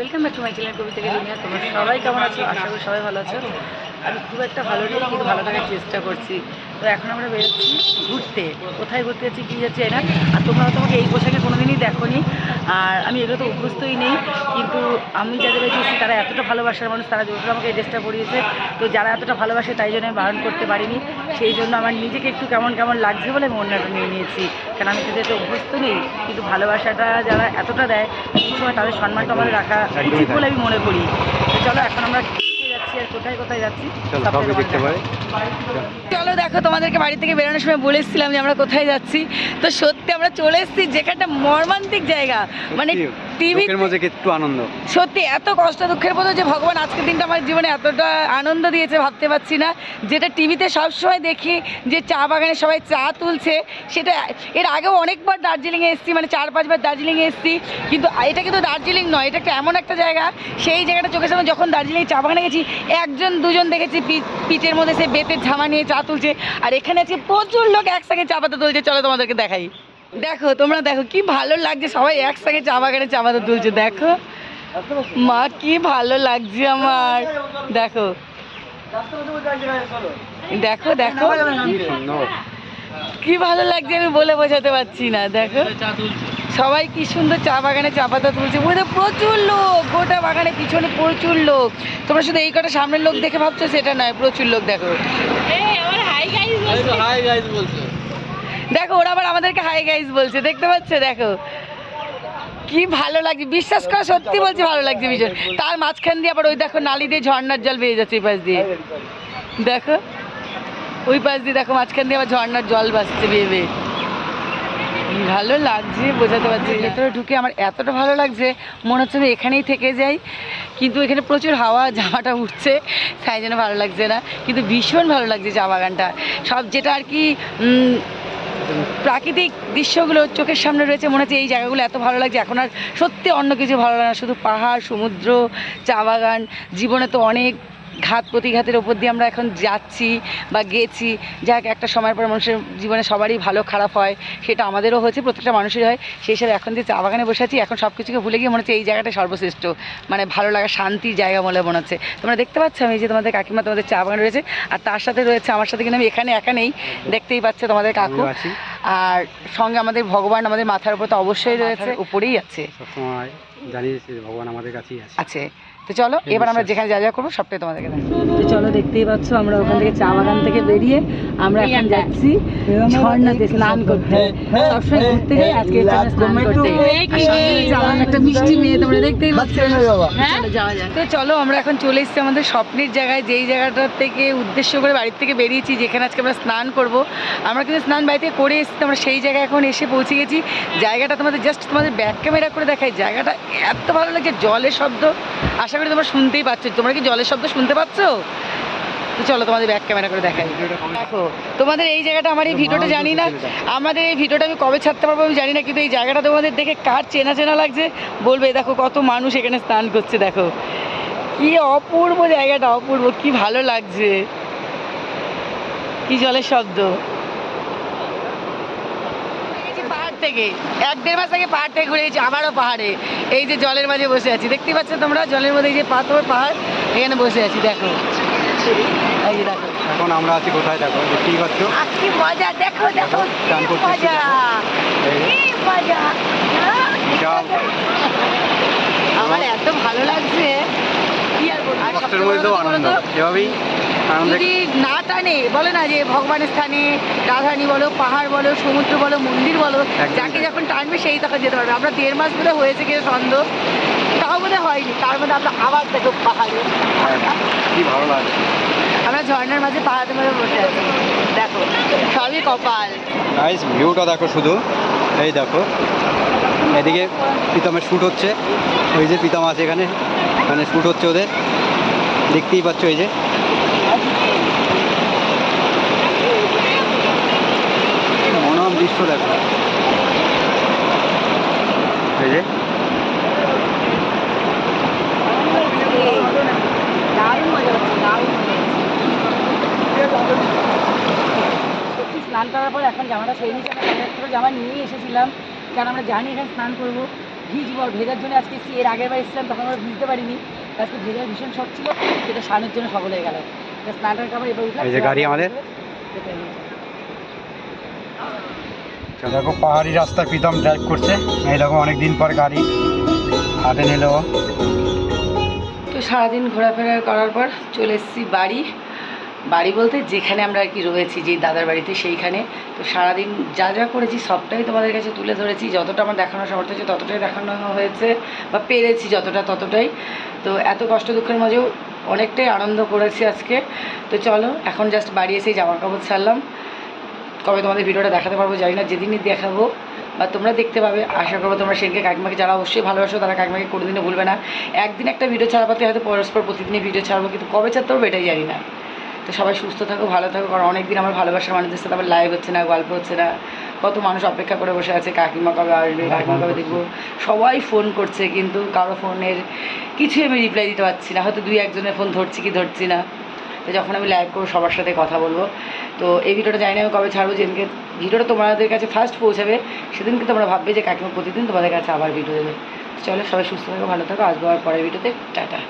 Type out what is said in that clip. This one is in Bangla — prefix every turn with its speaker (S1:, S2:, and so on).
S1: Welcome back to my channel Kabita Duniya. তোমরা সবাই কেমন আছো? আশা করি সবাই ভালো আছো। আমি খুব একটা ভালো নেই, কিন্তু ভালো থাকার চেষ্টা করছি। তো এখন আমরা বেরোচ্ছি ঘুরতে। কোথায় ঘুরতে যাচ্ছি কী যাচ্ছি না। আর তোমরা তোমাকে এই পোশাকে আর আমি এগুলো তো অভ্যস্তই নেই, কিন্তু আমি যাদের এসেছি তারা এতটা ভালোবাসার মানুষ, তারা যতটা আমাকে এই ড্রেসটা পরিয়েছে তো যারা এতটা ভালোবাসে তাই জন্য আমি বারণ করতে পারিনি। সেই জন্য আমার নিজেকে একটু কেমন কেমন লাগছে বলে আমি অন্যটা নিয়ে নিয়েছি, কারণ আমি তো যেতে অভ্যস্ত নেই, কিন্তু ভালোবাসাটা যারা এতটা দেয় সেই সময় তাদের সম্মানটা আমাদের রাখা উচিত বলে আমি মনে করি। চলো, এখন আমরা কোথায় কোথায় যাচ্ছি?
S2: চলো দেখতে
S1: দেখো তোমাদেরকে বাড়ি থেকে বেরোনোর সময় বলে এসেছিলাম যে আমরা কোথায় যাচ্ছি। তো সত্যি আমরা চলে এসেছি যেখানটা মর্মান্তিক জায়গা। মানে টিভি
S2: মধ্যে একটু আনন্দ?
S1: সত্যি এত কষ্ট দুঃখের মতো যে ভগবান আজকের দিনটা আমার জীবনে এতটা আনন্দ দিয়েছে ভাবতে পারছি না। যেটা টিভিতে সবসময় দেখি যে চা বাগানে সবাই চা তুলছে সেটা এর আগেও অনেকবার দার্জিলিংয়ে এসেছি মানে চার পাঁচবার দার্জিলিংয়ে এসেছি। কিন্তু এটা কিন্তু দার্জিলিং নয় এটা একটা এমন একটা জায়গা। সেই জায়গাটা চোখের সামনে যখন দার্জিলিং চা বাগানে গেছি একজন দুজন দেখেছি পিচের মধ্যে সে বেতের ঝামা নিয়ে চা তুলছে। আর এখানে আছে প্রচুর লোক একসঙ্গে চা পাতা তুলছে। চলো তোমাদেরকে দেখাই। দেখো তোমরা দেখো কি ভালো লাগছে। সবাই একসঙ্গে চা বাগানে চা পাতা তুলছে দেখো। মা কি ভালো লাগছে আমার। দেখো। দেখো দেখো।
S2: কি
S1: ভালো লাগছে আমি বলে বোঝাতে পারছি না দেখো। সবাই কি সুন্দর চা বাগানে চা পাতা তুলছে। ওদের প্রচুর লোক গোটা বাগানে পিছনে প্রচুর লোক। তোমরা শুধু এই কটা সামনের লোক দেখে ভাবছ সেটা নয় প্রচুর লোক দেখো। দেখো, ওরা আবার আমাদেরকে হাই গাইজ বলছে, দেখতে পাচ্ছ? দেখো। কি ভালো লাগছে, বিশ্বাস করা সত্যি বলছি ভালো লাগছে ভীষণ। তার মাঝখান দিয়ে আবার ওই দেখো নালি দিয়ে ঝর্নার জল বেরিয়ে যাচ্ছে ওই পাশ দিয়ে। দেখো, ওই পাশ দিয়ে দেখো মাঝখান দিয়ে আবার ঝর্ণার জল বাসছে বেয়ে বেয়ে। ভালো লাগছে, বোঝাতে পারছি ভেতরে ঢুকে আমার এতটা ভালো লাগছে, মনে হচ্ছে আমি এখানেই থেকে যাই, কিন্তু এখানে প্রচুর হাওয়া, জামাটা উঠছে, তাই জন্য ভালো লাগছে না। কিন্তু ভীষণ ভালো লাগছে চা বাগানটা। সব যেটা আর কি প্রাকৃতিক দৃশ্যগুলো চোখের সামনে রয়েছে, মনে হচ্ছে এই জায়গাগুলো এত ভালো লাগছে। এখন আর সত্যি অন্য কিছু ভালো লাগে না, শুধু পাহাড়, সমুদ্র, চা বাগান। জীবনে তো অনেক ঘাত প্রতিঘাতের ওপর দিয়ে আমরা এখন যাচ্ছি বা গেছি। যাক একটা সময়ের পর মানুষের জীবনে সবারই ভালো খারাপ হয় সেটা আমাদেরও হয়েছে প্রত্যেকটা মানুষেরই হয়। সেই হিসাবে এখন যে চা বাগানে বসে আছি এখন সব কিছুকে ভুলে গিয়ে মনে হচ্ছে এই জায়গাটা সর্বশ্রেষ্ঠ। মানে ভালো লাগা শান্তির জায়গা বলে মনে হচ্ছে। তোমরা দেখতে পাচ্ছ আমি যে তোমাদের কাকিমা তোমাদের চা বাগান রয়েছে আর তার সাথে রয়েছে আমার সাথে কিন্তু আমি এখানে একা নেই। দেখতেই পাচ্ছে তোমাদের কাকু। আর সঙ্গে আমাদের ভগবান আমাদের মাথার উপর তো অবশ্যই রয়েছে। উপরেই আছে।
S2: সবসময়। জানিয়েছি ভগবান আমাদের কাছেই আছে।
S1: আছে। তো চলো এবার আমরা যেখানে যা যা করব সবটাই তোমাদেরকে তো চলো দেখতেই পাচ্ছ আমরা ওখান থেকে চা বাগান থেকে বেরিয়ে আমরা এখন যাচ্ছি ঝর্ণাতে স্নান করতে। সবসময় ঘুরতে যাই আজকে স্নান করতে। আর সঙ্গে রয়েছে আমার একটা মিষ্টি মেয়ে তোমরা দেখতেই পাচ্ছ। চলো যাওয়া যাক। তো চলো আমরা এখন চলে এসেছি আমাদের স্বপ্নের জায়গায় যেই জায়গাটার থেকে উদ্দেশ্য করে বাড়ির থেকে বেরিয়েছি যেখানে আজকে আমরা স্নান করব। আমরা কিন্তু স্নান বাড়িতে করে এসেছি আমরা সেই জায়গায় এখন এসে পৌঁছে গেছি। জায়গাটা তোমাদের জাস্ট তোমাদের ব্যাক ক্যামেরা করে দেখাই। জায়গাটা এত ভালো লাগছে জলের শব্দ। আশা করি তোমরা শুনতেই পাচ্ছ। তোমরা কি জলের শব্দ শুনতে পাচ্ছ? তো চলো তোমাদের ব্যাক ক্যামেরা করে দেখাই। দেখো তোমাদের এই জায়গাটা আমার এই ভিডিওটা জানি না। আমাদের এই ভিডিওটা আমি কবে ছাড়তে পারব আমি জানি না কিন্তু এই জায়গাটা তোমাদের দেখে কার চেনা চেনা লাগছে? বলবে দেখো কত মানুষ এখানে স্নান করছে দেখো। কি অপূর্ব জায়গাটা অপূর্ব কি ভালো লাগছে। কি জলের শব্দ গেছি পাহাড় থেকে এক দেড় মাস আগে পাহাড় থেকে ঘুরে গেছি আবারও পাহাড়ে। এই যে জলের মাঝে বসে আছি। দেখতে পাচ্ছ তোমরা? জলের মধ্যে এই যে পাথর পাহাড় এখানে বসে আছি দেখো। এই যে দেখো।
S2: এখন আমরা আছি কোথায়? দেখো পাচ্ছ
S1: আহ, কি মজা দেখো দেখো কি মজা। কি মজা। কি। আমার এত ভালো লাগছে। কি আর বলব?
S2: এভাবেই
S1: যদি না টানে বলে না যে ভগবানের স্থানে রাধারানী বলো পাহাড় বলো সমুদ্র বলো মন্দির বলো যাকে যখন টানবে সেই তখন যেতে পারবে। আমরা দেড় মাস ধরে হয়েছে কিনা সন্দেহ তাও বোধহয় হয়নি। তার মধ্যে আমরা আবার দেখো পাহাড়ে।
S2: কি ভালো লাগে।
S1: আমরা ঝর্ণার মাঝে পাহাড়ের মধ্যে বসে আছি। দেখো সবই কপাল।
S2: গাইস ভিউটা দেখো শুধু। এই দেখো। এদিকে প্রীতমের শ্যুট হচ্ছে। ওই যে প্রীতম আছে এখানে। মানে শ্যুট হচ্ছে ওদের। দেখতেই পাচ্ছ এই যে। দৃশ্য দেখো এই যে
S1: স্নান করার পর এখন জামাটা সেই নিচে আমরা জামা নিয়ে এসেছিলাম কারণ আমরা জানি এখানে স্নান করব ভিজবো ভেজার জন্য আজকে এর আগের বার এসেছিলাম তখন আমরা ভিজতে পারিনি আজকে ভেজার ভীষণ শখ ছিল সেটা স্নানের জন্য সফল হয়ে গেল স্নানটার কাপড় এবার উঠলাম
S2: গাড়ি আমাদের। দেখো, পাহাড়ি রাস্তা প্রীতম ড্রাইভ করছে। এই দেখো অনেক দিন পর গাড়ি হাতে নিল
S1: তো সারাদিন ঘোরাফেরা করার পর চলে এসেছি বাড়ি। বাড়ি বলতে যেখানে আমরা আর কি রয়েছি, যেই দাদার বাড়িতে সেইখানে। তো সারাদিন যা যা করেছি সবটাই তোমাদের কাছে তুলে ধরেছি। যতটা আমার দেখানো সামর্থ্য হয়েছে, ততটাই দেখানো হয়েছে বা পেরেছি যতটা ততটাই। তো এত কষ্ট দুঃখের মাঝেও অনেকটাই আনন্দ করেছি আজকে। তো চলো, এখন জাস্ট বাড়ি এসেই জামা কাপড় ছাড়লাম। কবে তোমাদের ভিডিওটা দেখাতে পারব জানি না, যেদিনই দেখাবো বা তোমরা দেখতে পাবে, আশা করব তোমরা সেদিনকে কাকিমাকে যারা অবশ্যই ভালোবাসো তারা কাকিমাকে কোনোদিনও ভুলবে না। একদিন একটা ভিডিও ছাড়াবাতে হয়তো পরস্পর প্রতিদিনই ভিডিও ছাড়বো, কিন্তু কবে ছাড়তে পারব এটাই জানি না। তো সবাই সুস্থ থাকো, ভালো থাকো, কারণ অনেকদিন আমার ভালোবাসার মানুষদের সাথে আবার লাইভ হচ্ছে না, গল্প হচ্ছে না। কত মানুষ অপেক্ষা করে বসে আছে, কাকিমা কবে আসবে, কাকিমা কবে দেখব। সবাই ফোন করছে, কিন্তু কারও ফোনের কিছুই আমি রিপ্লাই দিতে পারছি না, হয়তো দুই একজনের ফোন ধরছি কি ধরছি না। তো যখন আমি লাইভ করব, সবার সাথে কথা বলব। তো এই ভিডিওটা জানি না আমি কবে ছাড়বো, যেদিনকে ভিডিওটা তোমাদের কাছে ফার্স্ট পৌঁছাবে, সেদিনকে তোমরা ভাববে যে কাকিমা প্রতিদিন তোমাদের কাছে আবার ভিডিও দেবে। চলো সবাই সুস্থ থাকো, ভালো থাকো, আসব আর পরের ভিডিওতে টাটা।